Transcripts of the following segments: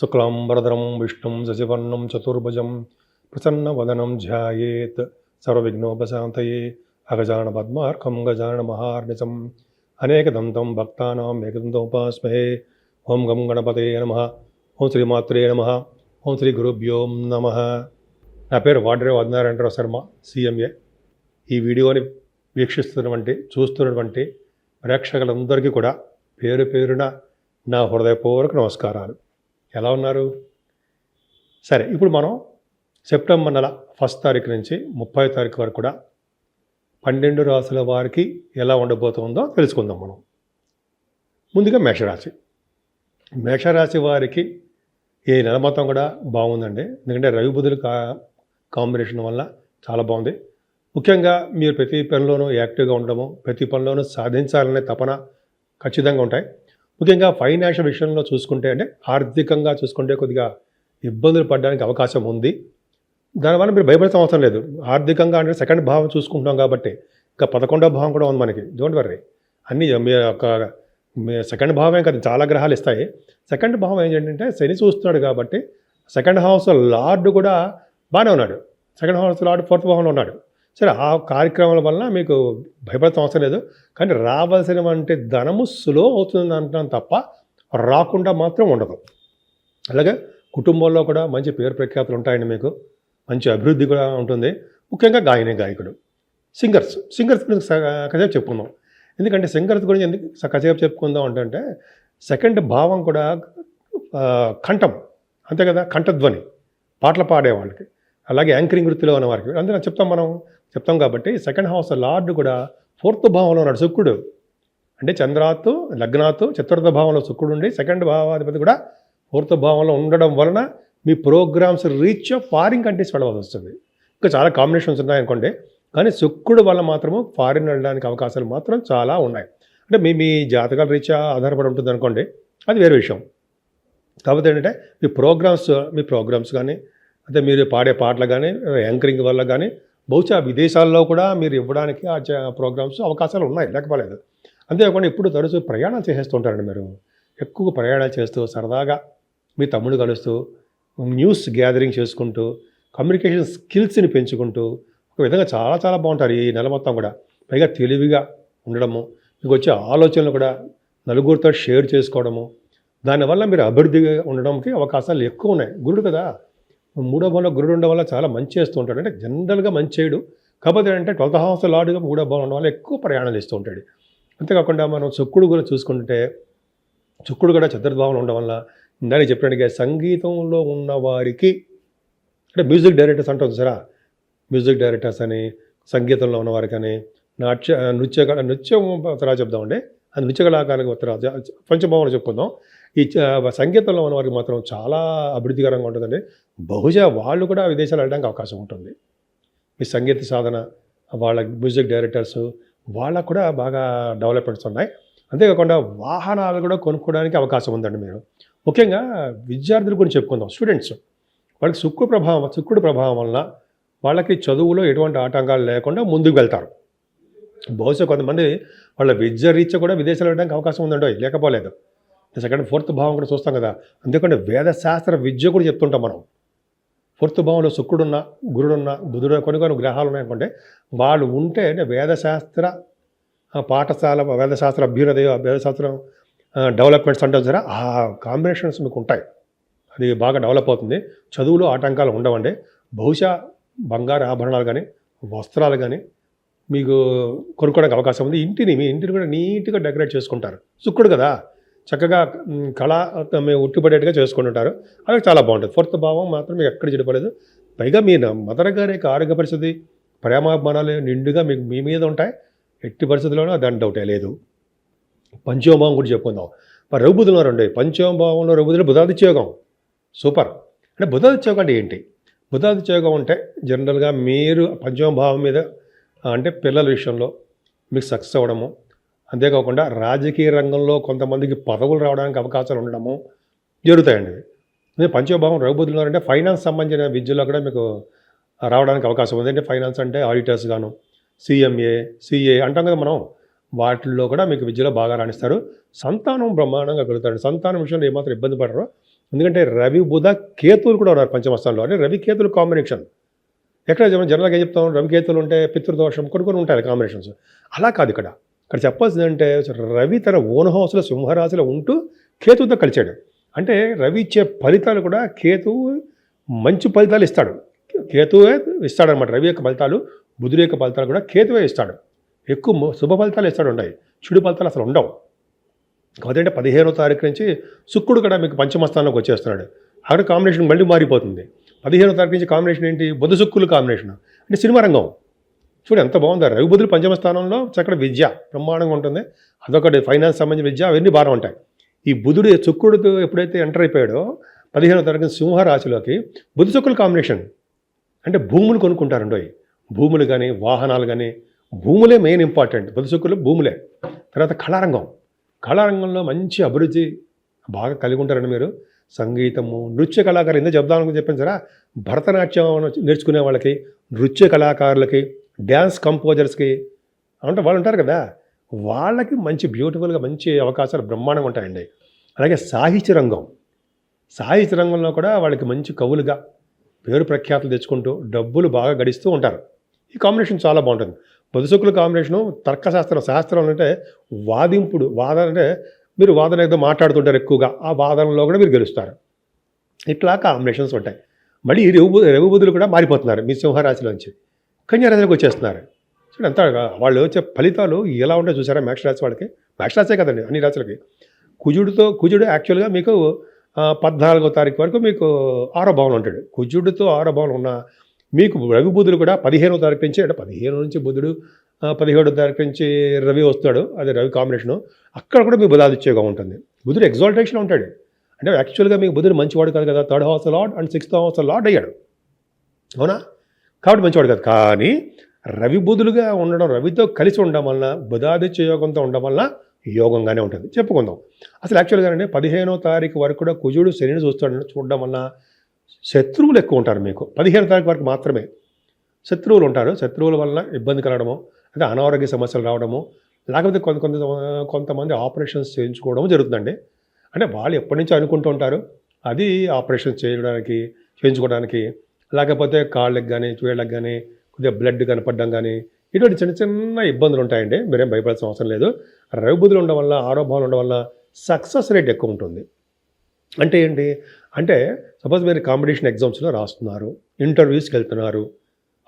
శుక్లాంబరధరం విష్ణుం శశివర్ణం చతుర్భుజం ప్రసన్నవదనం ధ్యాయేత్ సర్వవిఘ్నోపశాంతయే అగజాన పద్మార్కం గజాన మహార్నిశం. అనేకదంతం భక్తానాం ఏకదంతోపాస్మహే. ఓం గం గణపతే నమ. ఓం శ్రీమాత్రే నమ. ఓం శ్రీ గురుభ్యోం నమ. నా పేరు వాడ్రే వదనారాయణరావు శర్మ సీఎంఏ. ఈ వీడియోని వీక్షిస్తున్నటువంటి చూస్తున్నటువంటి ప్రేక్షకులందరికీ కూడా పేరు పేరున నా హృదయపూర్వక నమస్కారాలు. ఎలా ఉన్నారు? సరే ఇప్పుడు మనం సెప్టెంబర్ నెల ఫస్ట్ తారీఖు నుంచి ముప్పై తారీఖు వరకు కూడా పన్నెండు రాసుల వారికి ఎలా ఉండబోతుందో తెలుసుకుందాం మనం. ముందుగా మేషరాశి. మేషరాశి వారికి ఈ నెల మొత్తం కూడా బాగుందండి. ఎందుకంటే రవి బుధుల కా కాంబినేషన్ వల్ల చాలా బాగుంది. ముఖ్యంగా మీరు ప్రతి పనిలోనూ యాక్టివ్గా ఉండడము ప్రతి పనిలోనూ సాధించాలనే తపన ఖచ్చితంగా ఉంటాయి. ముఖ్యంగా ఫైనాన్షియల్ విషయంలో చూసుకుంటే అంటే ఆర్థికంగా చూసుకుంటే కొద్దిగా ఇబ్బందులు పడడానికి అవకాశం ఉంది. దానివల్ల మీరు భయపడతాం అవసరం లేదు. ఆర్థికంగా అంటే సెకండ్ భావం చూసుకుంటాం కాబట్టి ఇంకా పదకొండో భావం కూడా ఉంది మనకి. డోంట్ వర్రీ అన్ని మీ యొక్క సెకండ్ భావమే కదా చాలా గ్రహాలు ఇస్తాయి. సెకండ్ భావం ఏంటంటే శని చూస్తున్నాడు కాబట్టి సెకండ్ హౌస్ లార్డ్ కూడా బాగానే ఉన్నాడు. సెకండ్ హౌస్ లార్డ్ ఫోర్త్ భావంలో ఉన్నాడు. సరే ఆ కార్యక్రమాల వలన మీకు భయపడతాం అవసరం లేదు. కానీ రావాల్సినటువంటి ధనము స్లో అవుతుంది అంటాం తప్ప రాకుండా మాత్రం ఉండదు. అలాగే కుటుంబంలో కూడా మంచి పేరు ప్రఖ్యాతులు ఉంటాయండి మీకు. మంచి అభివృద్ధి కూడా ఉంటుంది. ముఖ్యంగా గాయని గాయకుడు. సింగర్స్ సింగర్స్ గురించి స- కాసేపు చెప్పుకుందాం. ఎందుకంటే సింగర్స్ గురించి ఎందుకు స- కాసేపు చెప్పుకుందాం అంటే సెకండ్ భావం కూడా కంఠం. అంతే కదా? కంఠధ్వని. పాటలు పాడే వాళ్ళకి అలాగే యాంకరింగ్ వృత్తిలో ఉన్న వారికి. అందులో చెప్తాం మనం. చెప్తాం కాబట్టి సెకండ్ హౌస్ లార్డ్ కూడా ఫోర్త్ భావంలో ఉన్నాడు శుక్రుడు. అంటే చంద్రాత్తు లగ్నాత్తు చతుర్థ భావంలో శుక్రుడు ఉండి సెకండ్ భావాధిపతి కూడా ఫోర్త్ భావంలో ఉండడం వలన మీ ప్రోగ్రామ్స్ రీచ్ ఫారిన్ కంట్రీస్ వెళ్ళవలసి వస్తుంది. ఇంకా చాలా కాంబినేషన్స్ ఉన్నాయనుకోండి కానీ శుక్రుడు వల్ల మాత్రము ఫారిన్ వెళ్ళడానికి అవకాశాలు మాత్రం చాలా ఉన్నాయి. అంటే మీ మీ జాతకాల రీత్యా ఆధారపడి ఉంటుంది అనుకోండి. అది వేరే విషయం. కాకపోతే ఏంటంటే మీ ప్రోగ్రామ్స్ మీ ప్రోగ్రామ్స్ కానీ అంటే మీరు పాడే పాటలు కానీ యాంకరింగ్ వల్ల కానీ బహుశా విదేశాల్లో కూడా మీరు ఇవ్వడానికి ఆ ప్రోగ్రామ్స్ అవకాశాలు ఉన్నాయి లేకపోలేదు. అంతేకాకుండా ఇప్పుడు తరచూ ప్రయాణాలు చేసేస్తుంటారండి మీరు. ఎక్కువ ప్రయాణాలు చేస్తూ సరదాగా మీ తమ్ముడు కలుస్తూ న్యూస్ గ్యాదరింగ్ చేసుకుంటూ కమ్యూనికేషన్ స్కిల్స్ని పెంచుకుంటూ ఒక విధంగా చాలా చాలా బాగుంటారు ఈ నెల మొత్తం కూడా. పైగా తెలివిగా ఉండడము మీకు వచ్చే ఆలోచనలు కూడా నలుగురితో షేర్ చేసుకోవడము దానివల్ల మీరు అభివృద్ధిగా ఉండడానికి అవకాశాలు ఎక్కువ ఉన్నాయి. గురుడు కదా! మూడో భావంలో గురుడు ఉండడం వల్ల చాలా మంచి చేస్తూ ఉంటాడు. అంటే జనరల్గా మంచి చేయడు. కాకపోతే ఏంటంటే ట్వెల్త్ హౌస్ లాడుగా మూడో భావం ఉండడం వల్ల ఎక్కువ ప్రయాణాలు ఇస్తూ ఉంటాడు. అంతేకాకుండా మనం శుక్రుడు కూడా చూసుకుంటే శుక్రుడు కూడా చతుర్థభావంలో ఉండడం వల్ల ఇందాక చెప్పినట్టుగా సంగీతంలో ఉన్న వారికి అంటే మ్యూజిక్ డైరెక్టర్స్ అంటుంది సరా మ్యూజిక్ డైరెక్టర్స్ అని సంగీతంలో ఉన్నవారికి అని నాట్య నృత్య నృత్యం తర్వాత చెప్దామండి. అది నృత్య కళాకారులకు తర్వాత పంచభావన చెప్పుకుందాం. ఈ సంగీతంలో ఉన్న వారికి మాత్రం చాలా అభివృద్ధికరంగా ఉంటుందండి. బహుశా వాళ్ళు కూడా విదేశాలు వెళ్ళడానికి అవకాశం ఉంటుంది. ఈ సంగీత సాధన వాళ్ళ మ్యూజిక్ డైరెక్టర్స్ వాళ్ళకు కూడా బాగా డెవలప్మెంట్స్ ఉన్నాయి. అంతేకాకుండా వాహనాలు కూడా కొనుక్కోవడానికి అవకాశం ఉందండి మీరు. ముఖ్యంగా విద్యార్థుల గురించి చెప్పుకుందాం. స్టూడెంట్స్ వాళ్ళకి సుక్కు ప్రభావం సుక్కుడు ప్రభావం వలన వాళ్ళకి చదువులో ఎటువంటి ఆటంకాలు లేకుండా ముందుకు వెళ్తారు. బహుశా కొంతమంది వాళ్ళ విద్య రీత్యా కూడా విదేశాలు వెళ్ళడానికి అవకాశం ఉందండి. లేకపోలేదు. సెకండ్ ఫోర్త్ భావం కూడా చూస్తాం కదా. అందుకంటే వేదశాస్త్ర విద్య కూడా చెప్తుంటాం మనం. ఫోర్త్ భావంలో శుక్రుడున్న గురుడున్న బుధుడు కొన్ని కొన్ని గ్రహాలు ఉన్నాయనుకుంటే వాళ్ళు ఉంటే అంటే వేదశాస్త్ర పాఠశాల వేదశాస్త్ర అభ్యుదయ వేదశాస్త్రం డెవలప్మెంట్స్ అంటే సరే ఆ కాంబినేషన్స్ మీకు ఉంటాయి. అది బాగా డెవలప్ అవుతుంది. చదువులో ఆటంకాలు ఉండవండి. బహుశా బంగారు ఆభరణాలు కానీ వస్త్రాలు కానీ మీకు కొనుక్కోవడానికి అవకాశం ఉంది. ఇంటిని మీ ఇంటిని కూడా నీట్గా డెకరేట్ చేసుకుంటారు. శుక్రుడు కదా. చక్కగా కళ మేము ఉట్టిపడేట్టుగా చేసుకుంటుంటారు అలాగే చాలా బాగుంటుంది. ఫోర్త్ భావం మాత్రం మీకు ఎక్కడ చెడిపోలేదు. పైగా మీ మదర్ గారి యొక్క ఆరోగ్య పరిస్థితి ప్రేమాభిమానాలు నిండుగా మీకు మీ మీద ఉంటాయి. ఎట్టి పరిస్థితుల్లోనూ దాని డౌటే లేదు. పంచమభావం కూడా చెప్పుకుందాం. మరి రఘుబుధులు రెండు. పంచమభావంలో రఘుబుధులు బుధాదిత్యోగం సూపర్. అంటే బుధాదిత్యోగం అంటే ఏంటి? బుధాదిత్యోగం అంటే జనరల్గా మీరు పంచమ భావం మీద అంటే పిల్లల విషయంలో మీకు సక్సెస్ అవ్వడము అంతేకాకుండా రాజకీయ రంగంలో కొంతమందికి పదవులు రావడానికి అవకాశాలు ఉండడము జరుగుతాయండి. అదే పంచమభావం రఘుబుద్ధులు అంటే ఫైనాన్స్ సంబంధించిన విద్యలో కూడా మీకు రావడానికి అవకాశం ఉంది. అంటే ఫైనాన్స్ అంటే ఆడిటర్స్ గాను సిఎంఏ సిఏ అంటాం కదా మనం. వాటిల్లో కూడా మీకు విద్యలో బాగా రాణిస్తారు. సంతానం బ్రహ్మాండంగా కలుగుతాడు సంతానం విషయంలో ఏమాత్రం ఇబ్బంది పడరు. ఎందుకంటే రవి బుధ కేతువులు కూడా ఉన్నారు పంచమస్థానంలో అంటే రవి కేతులు కాంబినేషన్. ఎక్కడ జనరల్గా ఏం చెప్తాం? రవి కేతులు ఉంటే పితృదోషం కొన్ని కొన్ని ఉంటాయి కాంబినేషన్స్. అలా కాదు ఇక్కడ. ఇక్కడ చెప్పాల్సింది అంటే రవి తన ఓన్ హౌస్లో సింహరాశిలో ఉంటూ కేతువుతో కలిచాడు అంటే రవి ఇచ్చే ఫలితాలు కూడా కేతువు మంచి ఫలితాలు ఇస్తాడు. కేతువే ఇస్తాడనమాట రవి యొక్క ఫలితాలు బుధుడి యొక్క ఫలితాలు కూడా కేతువే ఇస్తాడు. ఎక్కువ శుభ ఫలితాలు ఇస్తాడు ఉన్నాయి. చెడు ఫలితాలు అసలు ఉండవు. కాబట్టి అంటే పదిహేనో తారీఖు నుంచి శుక్రుడు కూడా మీకు పంచమస్థానంలోకి వచ్చేస్తున్నాడు. అక్కడ కాంబినేషన్ మళ్ళీ మారిపోతుంది. పదిహేనో తారీఖు నుంచి కాంబినేషన్ ఏంటి? బుధ శుక్రులు కాంబినేషన్ అంటే సినిమా రంగం. చూడు ఎంత బాగుందో. రవి బుధులు పంచమ స్థానంలో చక్కడ విద్య బ్రహ్మాండంగా ఉంటుంది. అదొకటి ఫైనాన్స్ సంబంధించిన విద్య అవన్నీ బాగా ఉంటాయి. ఈ బుధుడు శుక్రుడితో ఎప్పుడైతే ఎంటర్ అయిపోయాడో పదిహేనో తరగతి సింహ రాశిలోకి బుధ శుక్రుల కాంబినేషన్ అంటే భూములు కొనుక్కుంటారండి. భూములు కానీ వాహనాలు కానీ భూములే మెయిన్ ఇంపార్టెంట్ బుధ శుక్రులు భూములే. తర్వాత కళారంగం. కళారంగంలో మంచి అభిరుచి బాగా కలిగి ఉంటారండి మీరు. సంగీతము నృత్య కళాకారులు ఎందుకు చెప్దామని చెప్పాను సరే భరతనాట్యం నేర్చుకునే వాళ్ళకి నృత్య కళాకారులకి డ్యాన్స్ కంపోజర్స్కి అంటే వాళ్ళు ఉంటారు కదా వాళ్ళకి మంచి బ్యూటిఫుల్గా మంచి అవకాశాలు బ్రహ్మాండంగా ఉంటాయండి. అలాగే సాహిత్య రంగం సాహిత్య రంగంలో కూడా వాళ్ళకి మంచి కవులుగా పేరు ప్రఖ్యాతులు తెచ్చుకుంటూ డబ్బులు బాగా గడిస్తూ ఉంటారు. ఈ కాంబినేషన్ చాలా బాగుంటుంది. పొదుసుకుల కాంబినేషను తర్కశాస్త్రం శాస్త్రం అంటే వాదింపుడు వాదన అంటే మీరు వాదన ఏదో మాట్లాడుతుంటారు ఎక్కువగా ఆ వాదనలో కూడా మీరు గెలుస్తారు. ఇట్లా కాంబినేషన్స్ ఉంటాయి. మళ్ళీ రవి రవిబుధులు కూడా మారిపోతున్నారు మీ సింహరాశిలోంచి. కన్యారాశిలోకి వచ్చేస్తున్నారు. చూడండి అంతా వాళ్ళు వచ్చే ఫలితాలు ఎలా ఉంటాయో చూసారా మేష రాశి వాళ్ళకి? మేష రాశే కదండి అన్ని రాశులకి. కుజుడితో కుజుడు యాక్చువల్గా మీకు పద్నాలుగో తారీఖు వరకు మీకు ఆరో భావన ఉంటాడు. కుజుడితో ఆరో భావన ఉన్న మీకు రవి బుధుడు కూడా పదిహేనో తారీఖు నుంచి అంటే పదిహేను నుంచి బుధుడు పదిహేడో తారీఖు నుంచి రవి వస్తాడు అదే రవి కాంబినేషను అక్కడ కూడా మీ బుధాదిత్యగా ఉంటుంది. బుధుడు ఎగ్జాల్టేషన్ ఉంటాడు. అంటే యాక్చువల్గా మీకు బుధుడు మంచివాడు కాదు కదా. Third house lord and sixth house lord అయ్యాడు. అవునా? కాబట్టి మంచివాడు కాదు. కానీ రవి బుధులుగా ఉండడం రవితో కలిసి ఉండడం వలన బుధాదిత్య యోగంతో ఉండడం వలన యోగంగానే ఉంటుంది. చెప్పుకుందాం. అసలు యాక్చువల్గానే పదిహేనో తారీఖు వరకు కూడా కుజుడు శనిని చూస్తాడు చూడడం వలన శత్రువులు ఎక్కువ ఉంటారు మీకు. పదిహేను తారీఖు వరకు మాత్రమే శత్రువులు ఉంటారు. శత్రువుల వలన ఇబ్బంది కలగడము అంటే అనారోగ్య సమస్యలు రావడము లేకపోతే కొంత కొంత కొంతమంది ఆపరేషన్స్ చేయించుకోవడం జరుగుతుందండి. అంటే వాళ్ళు ఎప్పటి నుంచో అనుకుంటూ ఉంటారు. అది ఆపరేషన్ చేయడానికి చేయించుకోవడానికి లేకపోతే కాళ్ళకి కానీ వేళ్ళకి కానీ కొద్దిగా బ్లడ్ కనపడడం కానీ ఇటువంటి చిన్న చిన్న ఇబ్బందులు ఉంటాయండి. మీరేం భయపడాల్సిన అవసరం లేదు. రవిబుద్ధులు ఉండడం వల్ల ఆరోగ్యాలు ఉండడం వల్ల సక్సెస్ రేట్ ఎక్కువ ఉంటుంది. అంటే ఏంటి? అంటే సపోజ్ మీరు కాంపిటీషన్ ఎగ్జామ్స్లో రాస్తున్నారు ఇంటర్వ్యూస్కి వెళ్తున్నారు.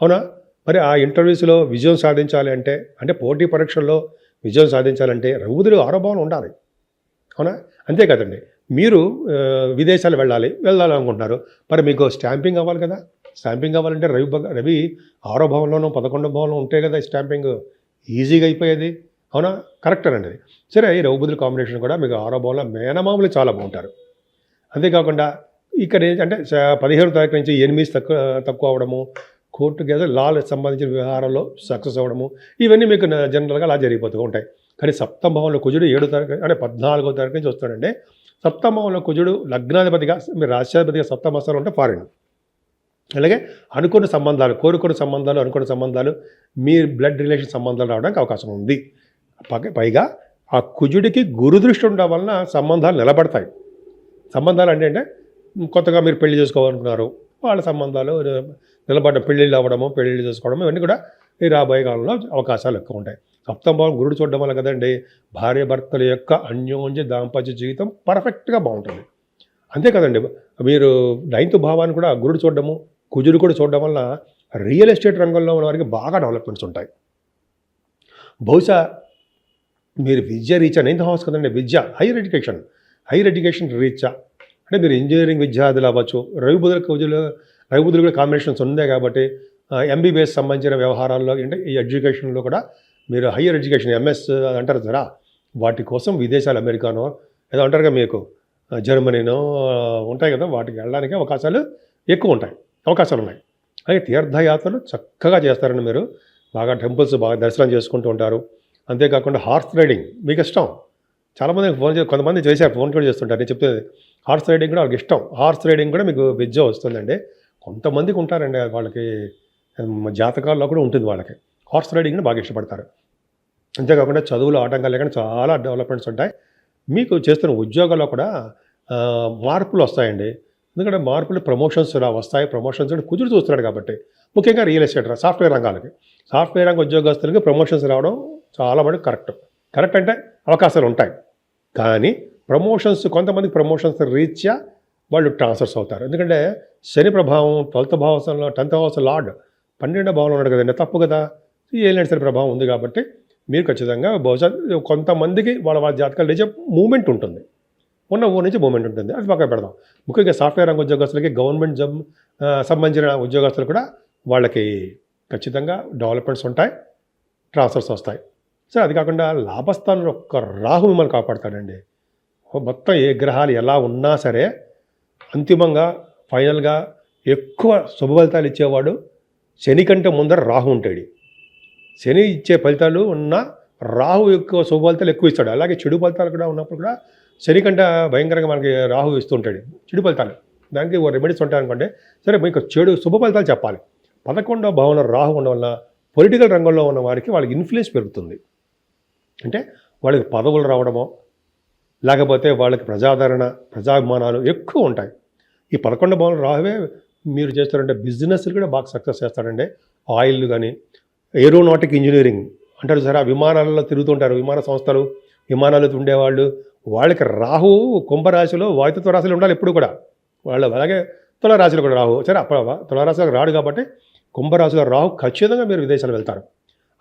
అవునా? మరి ఆ ఇంటర్వ్యూస్లో విజయం సాధించాలి అంటే అంటే పోటీ పరీక్షల్లో విజయం సాధించాలంటే రఘుబుధులు ఆరోభావం ఉండాలి. అవునా? అంతే కదండి. మీరు విదేశాలు వెళ్ళాలి వెళ్ళాలనుకుంటున్నారు. మరి మీకు స్టాంపింగ్ అవ్వాలి కదా. స్టాంపింగ్ అవ్వాలంటే రవి రవి ఆరో భవనంలోనూ పదకొండో భవనంలో ఉంటే కదా స్టాంపింగ్ ఈజీగా అయిపోయేది. అవునా? కరెక్టేనండి అది సరే ఈ రఘుబుద్ధుల కాంబినేషన్ కూడా మీకు ఆరో భవనంలో మేనమామలు చాలా బాగుంటారు. అంతేకాకుండా ఇక్కడ అంటే పదిహేను తారీఖు నుంచి ఎనిమిది తక్కువ తక్కువ అవడము కోర్టు కేసు లాలకు సంబంధించిన వ్యవహారంలో సక్సెస్ అవ్వడము ఇవన్నీ మీకు జనరల్గా అలా జరిగిపోతూ ఉంటాయి. కానీ సప్తమ భవనంలో కుజుడు ఏడో తారీఖు అంటే పద్నాలుగో తారీఖు నుంచి వస్తాడండి. సప్తమంలో కుజుడు లగ్నాధిపతిగా మీరు రాష్ట్రాధిపతిగా సప్తమస్థానం ఉంటే ఫారిన్ అలాగే అనుకున్న సంబంధాలు కోరుకున్న సంబంధాలు అనుకున్న సంబంధాలు మీ బ్లడ్ రిలేషన్ సంబంధాలు రావడానికి అవకాశం ఉంది. పైగా ఆ కుజుడికి గురుదృష్టి ఉండడం వలన సంబంధాలు నిలబడతాయి. సంబంధాలు అంటే అంటే కొత్తగా మీరు పెళ్ళి చేసుకోవాలనుకున్నారు వాళ్ళ సంబంధాలు నిలబడ్డ పెళ్ళిళ్ళు అవ్వడము పెళ్ళిళ్ళు చేసుకోవడము ఇవన్నీ కూడా ఈ రాబోయే కాలంలో అవకాశాలు ఎక్కువ ఉంటాయి. సప్తమ భావం గురుడు చూడడం వల్ల కదండి భార్య భర్తల యొక్క అన్యోన్య దాంపత్య జీవితం పర్ఫెక్ట్గా బాగుంటుంది. అంతే కదండి మీరు నైన్త్ భావాన్ని కూడా గురుడు చూడడము కుజుడు కూడా చూడడం వల్ల రియల్ ఎస్టేట్ రంగంలో ఉన్న వారికి బాగా డెవలప్మెంట్స్ ఉంటాయి. బహుశా మీరు విద్య రీచా నైన్త్ హౌస్ కదండి విద్య హైయర్ ఎడ్యుకేషన్ హైయర్ ఎడ్యుకేషన్ రీచా అంటే మీరు ఇంజనీరింగ్ విద్యార్థులు అవ్వచ్చు రవిబుధుల కుజులు రవిబుధులు కూడా కాంబినేషన్స్ ఉన్నాయి కాబట్టి ఎంబీబీఎస్ సంబంధించిన వ్యవహారాల్లో అంటే ఈ ఎడ్యుకేషన్లో కూడా మీరు హైయర్ ఎడ్యుకేషన్ ఎంఎస్ అంటారు కదా వాటి కోసం విదేశాలు అమెరికానో ఏదో అంటారుగా మీకు జర్మనీనో ఉంటాయి కదా వాటికి వెళ్ళడానికి అవకాశాలు ఎక్కువ ఉంటాయి అవకాశాలు ఉన్నాయి. అలాగే తీర్థయాత్రలు చక్కగా చేస్తారండి మీరు. బాగా టెంపుల్స్ బాగా దర్శనం చేసుకుంటూ ఉంటారు. అంతేకాకుండా హార్స్ రైడింగ్ మీకు ఇష్టం. చాలామంది ఫోన్ చే కొంతమంది చేశారు ఫోన్ కూడా చేస్తుంటారు. నేను చెప్తే హార్స్ రైడింగ్ కూడా వాళ్ళకి ఇష్టం. హార్స్ రైడింగ్ కూడా మీకు విద్య వస్తుందండి. కొంతమందికి ఉంటారండి వాళ్ళకి జాతకాల్లో కూడా ఉంటుంది వాళ్ళకి. హార్స్ రైడింగ్ని బాగా ఇష్టపడతారు. అంతేకాకుండా చదువులో ఆటంకాలు లేకుండా చాలా డెవలప్మెంట్స్ ఉంటాయి. మీకు చేస్తున్న ఉద్యోగాల్లో కూడా మార్పులు వస్తాయండి. ఎందుకంటే మార్పులు ప్రమోషన్స్ వస్తాయి. ప్రమోషన్స్ కుదురు చూస్తున్నాడు కాబట్టి. ముఖ్యంగా రియల్ ఎస్టేట్ సాఫ్ట్వేర్ రంగాలకి. సాఫ్ట్వేర్ రంగ ఉద్యోగస్తులకి ప్రమోషన్స్ రావడం చాలా మటుకు కరెక్ట్. కరెక్ట్ అంటే అవకాశాలు ఉంటాయి. కానీ ప్రమోషన్స్ కొంతమంది ప్రమోషన్స్ రీత్యా వాళ్ళు ట్రాన్స్ఫర్స్ అవుతారు. ఎందుకంటే శని ప్రభావం ట్వెల్త్ భావంలో టెన్త్ హౌస్ లార్డ్ పన్నెండో భావంలో ఉన్నాడు కదండి తప్పు కదా. ఈ ఏలినాటి ప్రభావం ఉంది కాబట్టి మీరు ఖచ్చితంగా బహుశా కొంతమందికి వాళ్ళ వాళ్ళ జాతకాలు లేచే మూమెంట్ ఉంటుంది. ఉన్న ఊరి నుంచి మూమెంట్ ఉంటుంది. అది పక్కన పెడదాం. ముఖ్యంగా సాఫ్ట్వేర్ రంగ ఉద్యోగస్తులకి గవర్నమెంట్ జాబ్ సంబంధించిన ఉద్యోగస్తులు కూడా వాళ్ళకి ఖచ్చితంగా డెవలప్మెంట్స్ ఉంటాయి ట్రాన్స్ఫర్స్ వస్తాయి. సరే అది కాకుండా లాభస్థానంలో ఒక్క రాహు మిమ్మల్ని కాపాడతాడండి. మొత్తం ఏ గ్రహాలు ఎలా ఉన్నా సరే అంతిమంగా ఫైనల్గా ఎక్కువ శుభ ఫలితాలు ఇచ్చేవాడు శని కంటే ముందర రాహు ఉంటాడు. శని ఇచ్చే ఫలితాలు ఉన్న రాహు ఎక్కువ శుభ ఫలితాలు ఎక్కువ ఇస్తాడు. అలాగే చెడు ఫలితాలు కూడా ఉన్నప్పుడు కూడా శని కంటే భయంకరంగా మనకి రాహు ఇస్తుంటాడు. చెడు ఫలితాలు. దానికి ఓ రెమెడీస్ ఉంటాయి సరే మీకు చెడు శుభ ఫలితాలు చెప్పాలి. పదకొండవ భావన రాహు ఉండడం వల్ల పొలిటికల్ రంగంలో ఉన్న వారికి వాళ్ళకి ఇన్ఫ్లుయెన్స్ పెరుగుతుంది. అంటే వాళ్ళకి పదవులు రావడమో లేకపోతే వాళ్ళకి ప్రజాదరణ ప్రజాభిమానాలు ఎక్కువ ఉంటాయి. ఈ పదకొండు భావన రాహువే మీరు చేస్తారంటే బిజినెస్లు కూడా బాగా సక్సెస్ చేస్తారండి. ఆయిల్ కానీ ఏరోనాటిక్ ఇంజనీరింగ్. అంటారు సరే ఆ విమానాలలో తిరుగుతుంటారు. విమాన సంస్థలు విమానాలు ఉండేవాళ్ళు వాళ్ళకి రాహు కుంభరాశిలో వాయుతత్వ రాశులు ఉండాలి ఎప్పుడు కూడా. వాళ్ళు అలాగే తులరాశిలో కూడా రాహు. సరే అప్పుడు తులరాశిలో రాడు కాబట్టి కుంభరాశిలో రాహు ఖచ్చితంగా మీరు విదేశాలు వెళ్తారు.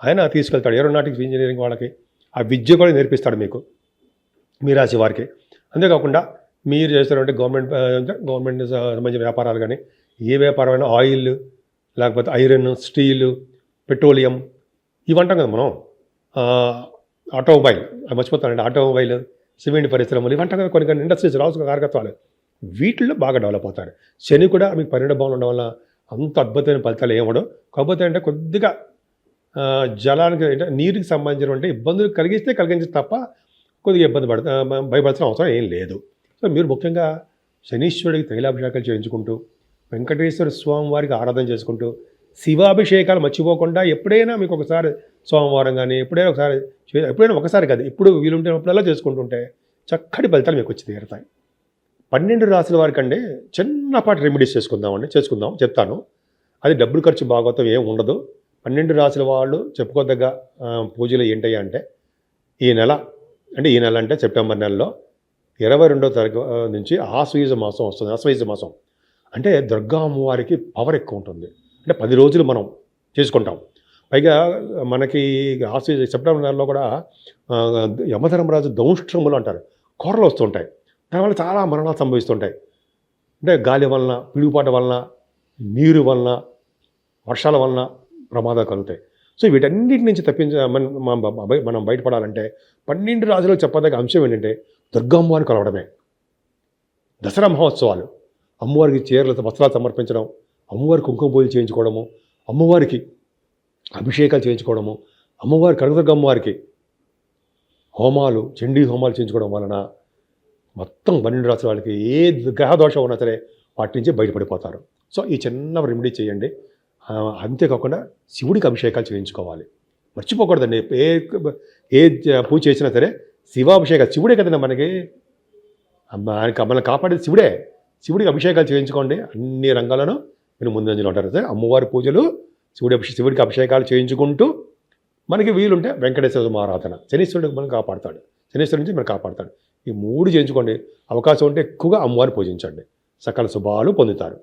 ఆయన తీసుకెళ్తాడు. ఏరోనాటిక్స్ ఇంజనీరింగ్ వాళ్ళకి ఆ విద్య కూడా నేర్పిస్తాడు మీకు మీ రాశి వారికి. అంతేకాకుండా మీరు చేస్తారంటే గవర్నమెంట్ గవర్నమెంట్ సంబంధించిన వ్యాపారాలు కానీ ఏ వ్యాపారమైన ఆయిల్ లేకపోతే ఐరన్ స్టీలు పెట్రోలియం ఇవి అంటాం కదా మనం? ఆటోమొబైల్ అవి మర్చిపోతానండి. ఆటోమొబైల్ సిమెంట్ పరిశ్రమలు ఇవి అంటాం కదా కొన్ని కొన్ని ఇండస్ట్రీస్ రాసు కారకత్వాలు వీటిల్లో బాగా డెవలప్ అవుతారు. శని కూడా మీకు పన్నెండు భావన ఉండడం వల్ల అంత అద్భుతమైన ఫలితాలు ఏమడం కాకపోతే అంటే కొద్దిగా జలానికి అంటే నీరుకి సంబంధించినటువంటి ఇబ్బందులు కలిగిస్తే కలిగించి తప్ప కొద్దిగా ఇబ్బంది పడ ఆ, భయపడాల్సిన అవసరం ఏం లేదు. సో మీరు ముఖ్యంగా శనీశ్వరుడికి తైలాభిషేకాలు చేయించుకుంటూ వెంకటేశ్వర స్వామి వారికి ఆరాధన చేసుకుంటూ శివాభిషేకాలు మర్చిపోకుండా ఎప్పుడైనా మీకు ఒకసారి సోమవారం కానీ ఎప్పుడైనా ఒకసారి ఎప్పుడైనా ఒకసారి కాదు ఇప్పుడు వీలుంటేనప్పుడల్లా చేసుకుంటుంటే చక్కటి ఫలితాలు మీకు వచ్చి తీరుతాయి. పన్నెండు రాసుల వారికంటే చిన్నపాటి రెమెడీస్ చేసుకుందామండి చేసుకుందాం చెప్తాను. అది డబ్బులు ఖర్చు భాగవతం ఏం ఉండదు. పన్నెండు రాసుల వాళ్ళు చెప్పుకోదగ్గ పూజలు ఏంటయ్యా అంటే ఈ నెల అంటే ఈ నెల అంటే సెప్టెంబర్ నెలలో ఇరవై రెండో తారీఖు నుంచి ఆశ్వయుజ మాసం వస్తుంది ఆశ్వయుజ మాసం. అంటే దుర్గా అమ్మవారికి పవర్ ఎక్కువ ఉంటుంది. అంటే పది రోజులు మనం చేసుకుంటాం. పైగా మనకి ఆశ్వీజ సెప్టెంబర్ నెలలో కూడా యమధర్మరాజు దౌష్ట్రములు అంటారు. కూరలు వస్తుంటాయి. దానివల్ల చాలా మరణాలు సంభవిస్తుంటాయి. అంటే గాలి వలన పిడుగుపాట వలన నీరు వలన వర్షాల వలన ప్రమాదాలు కలుగుతాయి. సో వీటన్నిటి నుంచి తప్పించ మనం బయటపడాలంటే పన్నెండు రాజులు చెప్పదగ్గ అంశం ఏంటంటే దుర్గమ్మవారిని కలవడమే. దసరా మహోత్సవాలు. అమ్మవారికి చీరలతో వస్త్రాలు సమర్పించడం అమ్మవారి కుంకుమ పూజలు చేయించుకోవడము అమ్మవారికి అభిషేకాలు చేయించుకోవడము అమ్మవారి కనకదుర్గ అమ్మవారికి హోమాలు చండీ హోమాలు చేయించుకోవడం వలన మొత్తం పన్నెండు రాసుల వాళ్ళకి ఏ గ్రహ దోషం ఉన్నా సరే వాటి నుంచి బయటపడిపోతారు. సో ఈ చిన్న రెమెడీ చేయండి. అంతేకాకుండా శివుడికి అభిషేకాలు చేయించుకోవాలి. మర్చిపోకూడదండి. ఏ ఏ పూజ చేసినా సరే శివాభిషేకాలు శివుడే కదండి మనకి. అమ్మ- మనల్ని కాపాడేది శివుడే. శివుడికి అభిషేకాలు చేయించుకోండి. అన్ని రంగాలను మీరు ముందంజలో ఉంటారు సార్ అమ్మవారి పూజలు శివుడి శివుడికి అభిషేకాలు చేయించుకుంటూ మనకి వీలుంటే వెంకటేశ్వర ఆరాధన శనీశ్వరుడికి మనం కాపాడతాడు. శనీశ్వరుడి నుంచి మనం కాపాడతాడు. ఈ మూడు చేయించుకోండి. అవకాశం ఉంటే ఎక్కువగా అమ్మవారిని పూజించండి. సకల శుభాలు పొందుతారు.